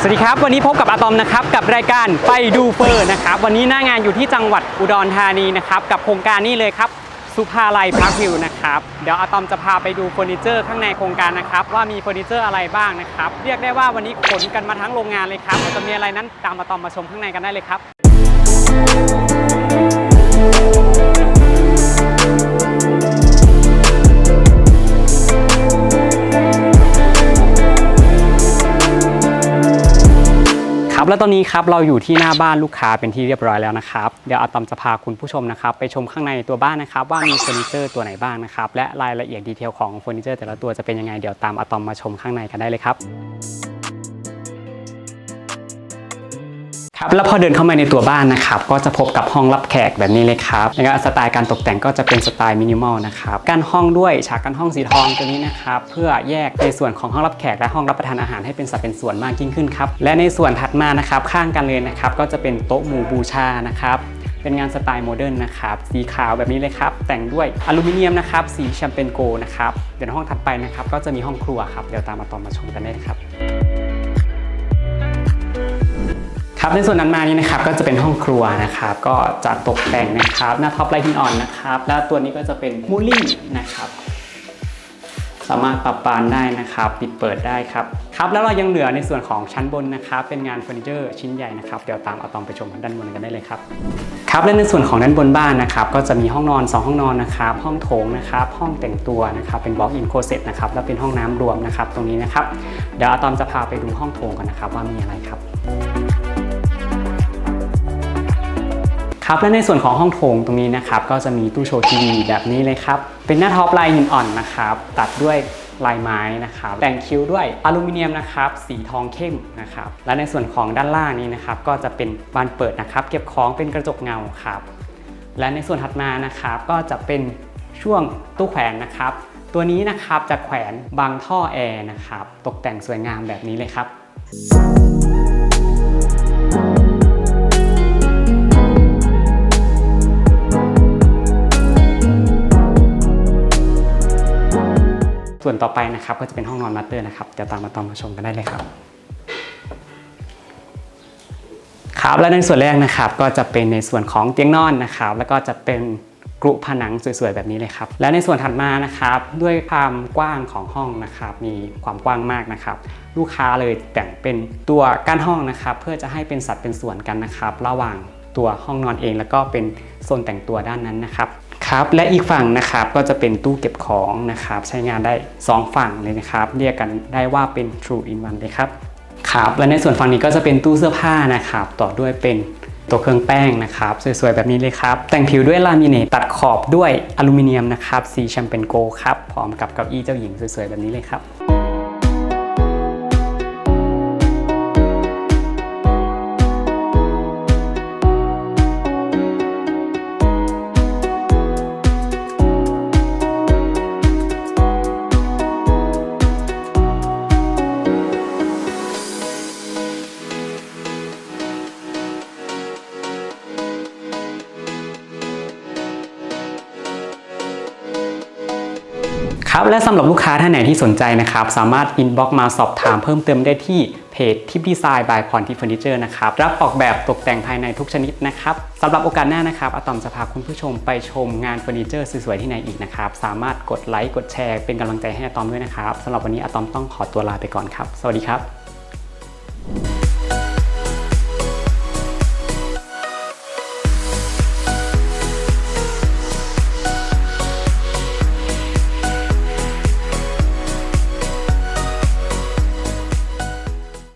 สวัสดีครับ วันนี้พบกับอะตอมนะครับ กับรายการไปดูเฟอร์นะครับ วันนี้หน้างานอยู่ที่จังหวัดอุดรธานีนะครับ กับโครงการนี้เลยครับสุภาลัยพาร์ควิวนะครับ เดี๋ยวอะตอมจะพาไปดูเฟอร์นิเจอร์ข้างในโครงการนะครับ ว่ามีเฟอร์นิเจอร์อะไรบ้างนะครับ เรียกได้ว่าวันนี้ขนกันมาทั้งโรงงานเลยครับเดี๋ยวจะมีอะไรนั้นตามอะตอมมาชมข้างในกันได้เลยครับ แล้วตอนนี้ครับเราอยู่ที่หน้าบ้านลูกค้าเป็นที่เรียบร้อยแล้วนะครับเดี๋ยวอาตอมจะพาคุณผู้ชมนะครับไปชมข้างในตัวบ้านนะครับว่ามีเฟอร์นิเจอร์ตัวไหนบ้างนะครับและรายละเอียดดีเทลของเฟอร์นิเจอร์แต่ละตัวจะเป็นยังไงเดี๋ยวตามอาตอมมาชมข้างในกันได้เลยครับ ครับแล้วพอเดินเข้ามาในตัวบ้านนะครับก็จะพบกับห้องรับแขกแบบนี้เลยครับแล้วก็สไตล์การตกแต่งก็จะเป็นสไตล์มินิมอลนะครับกั้นห้องด้วยฉากกั้นห้องสีทองตัวนี้นะครับเพื่อแยกในส่วนของห้องรับแขกและห้องรับประทานอาหารให้เป็นสัดเป็นส่วนมากยิ่งขึ้นครับและในส่วนถัดมานะครับข้างกันเลยนะครับก็จะเป็นโต๊ะหมู่บูชานะครับเป็นงานสไตล์โมเดิร์นนะครับสีขาวแบบนี้เลยครับแต่งด้วยอลูมิเนียมนะครับสีแชมเปญโกนะครับเดี๋ยวห้องถัดไปนะครับก็จะมีห้องครัวครับเดี๋ยวตามมาต่อมาชมกันได้ครับ ครับในส่วนนั้นมานี้นะครับก็จะเป็นห้องครัวนะครับก็จะตกแต่งนะครับหน้าท็อปไลท์หินออนนะครับแล้วตัวนี้ก็จะเป็นมูลลิ่งนะครับสามารถปรับปานได้นะครับ ปิดเปิดได้ครับครับแล้วเรายังเหลือในส่วนของชั้นบนนะครับ เป็นงานเฟอร์นิเจอร์ชิ้นใหญ่นะครับเดี๋ยวตามเอาตอมไปชมด้านบนกันได้เลยครับครับและในส่วนของด้านบนบ้านนะครับ ก็จะมีห้องนอน 2 ห้องนอนนะครับ ห้องโถงนะครับ ห้องแต่งตัวนะครับเป็นบล็อกอินโคเซ็ตนะครับแล้วเป็นห้องน้ำรวมนะครับ ตรงนี้นะครับเดี๋ยวอะตอมจะพาไปดูห้องโถงกันนะครับว่ามีอะไรครับ ครับและในส่วนของห้องโถงตรงนี้นะครับก็จะมีตู้โชว์ทีวีแบบนี้เลยครับ เป็นหน้าท็อปลายหินอ่อนนะครับ ตัดด้วยลายไม้นะครับแต่งคิ้วด้วยอลูมิเนียมนะครับสีทองเข้มนะครับและในส่วนของด้านล่างนี้นะครับก็จะเป็นบานเปิดนะครับ เก็บของเป็นกระจกเงาครับและในส่วนถัดมานะครับก็จะเป็นช่วงตู้แขวนนะครับ ตัวนี้นะครับจะแขวนบางท่อแอร์นะครับตกแต่งสวยงามแบบนี้เลยครับ ส่วนต่อไปนะครับก็จะเป็นห้องนอนมาสเตอร์นะครับเดี๋ยวตามมาตอมมาชมกันได้เลยครับครับและในส่วนแรกนะครับก็จะเป็นในส่วนของเตียงนอนนะครับ แล้วก็จะเป็นกรุผนังสวยๆ แบบนี้เลยครับ และในส่วนถัดมานะครับ ด้วยความกว้างของห้องนะครับ มีความกว้างมากนะครับ ลูกค้าเลยแต่งเป็นตัวกั้นห้องนะครับ เพื่อจะให้เป็นสัดเป็นส่วนกันนะครับ ระหว่างตัวห้องนอนเอง แล้วก็เป็นโซนแต่งตัวด้านนั้นนะครับ ครับ และอีกฝั่งนะครับก็จะเป็นตู้เก็บของนะครับ ใช้งานได้สองฝั่งเลยนะครับ เรียกกันได้ว่าเป็น True in One เลยครับครับและในส่วนฝั่งนี้ก็จะเป็นตู้เสื้อผ้านะครับ ต่อด้วยเป็นตัวเครื่องแป้งนะครับ สวยๆ แบบนี้เลยครับ แต่งผิวด้วยลามิเนตตัดขอบด้วยอลูมิเนียมนะครับสีแชมเปญโกครับพร้อมกับเก้าอี้เจ้าหญิงสวยๆ แบบนี้เลยครับ ครับและสำหรับลูกค้าท่านไหนที่สนใจนะครับ สามารถอินบ็อกมาสอบถามเพิ่มเติมได้ที่เพจทิปดีไซน์บายพรทิเฟอร์นิเจอร์นะครับ รับออกแบบตกแต่งภายในทุกชนิดนะครับสำหรับโอกาสหน้านะครับอะตอมจะพาคุณผู้ชมไปชมงานเฟอร์นิเจอร์สวยๆที่ไหนอีกนะครับ สามารถกดไลค์กดแชร์เป็นกำลังใจให้อะตอมด้วยนะครับสำหรับวันนี้อะตอมต้องขอตัวลาไปก่อนครับ สวัสดีครับ